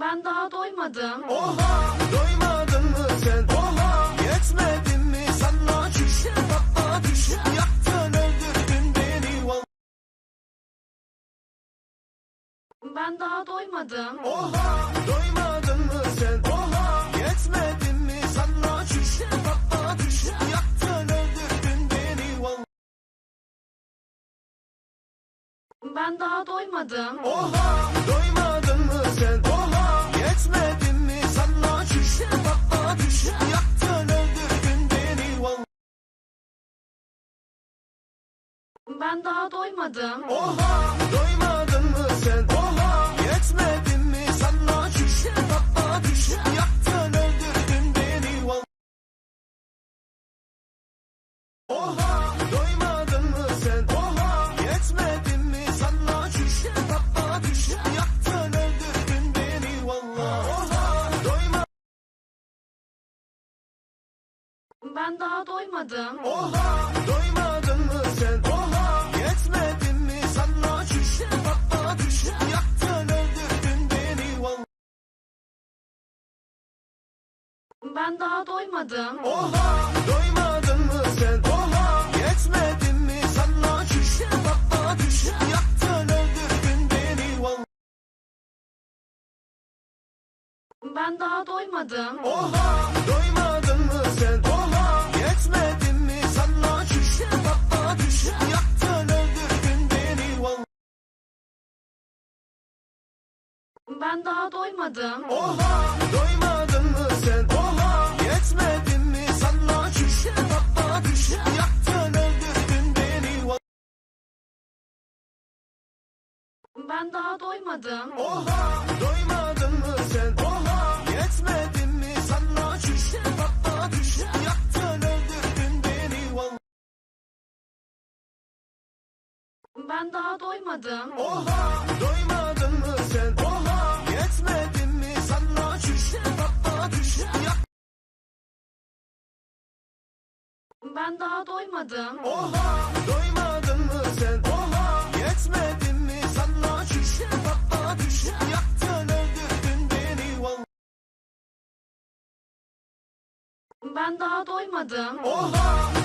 Ben daha doymadım. Oha doymadın mı sen? Oha yetmedi mi? Sana çüş Patla düş yaktın öldürdün beni val Ben daha doymadım. Oha doymadın Ben daha doymadım. Oha doymadın mı sen? Oha yetmedi mi? Sana çüş Patla düş yaktın öldürdün beni val Ben daha doymadım. Oha doymadın mı sen? Oha yetmedi mi? Sana çüş Patla düş yaktın öldürdün beni val Oha Ben daha doymadım. Oha doymadın mı sen? Oha yetmedi mi? Sana çüş Patla düş. Yaktın öldürdün beni valla Ben daha doymadım. Oha doymadın mı sen? Oha yetmedi mi? Sana çüş Patla düş. Yaktın öldürdün beni valla Ben daha doymadım. Oha doymadın Ben daha doymadım. Oha! Doymadın mı sen? Oha! Yetmedi mi? Sana çüş Patla düş. Yaktın öldürdün beni. Ben daha doymadım. Oha! Doymadın mı sen? Oha! Yetmedi mi? Sana çüş Patla düş. Yaktın öldürdün beni. Ben daha doymadım. Oha! Doymadın Ben daha doymadım. Oha doymadın mı sen Oha yetmedi mi sana çüş Patla düş yaktın öldürdün beni valla Ben daha doymadım. Oha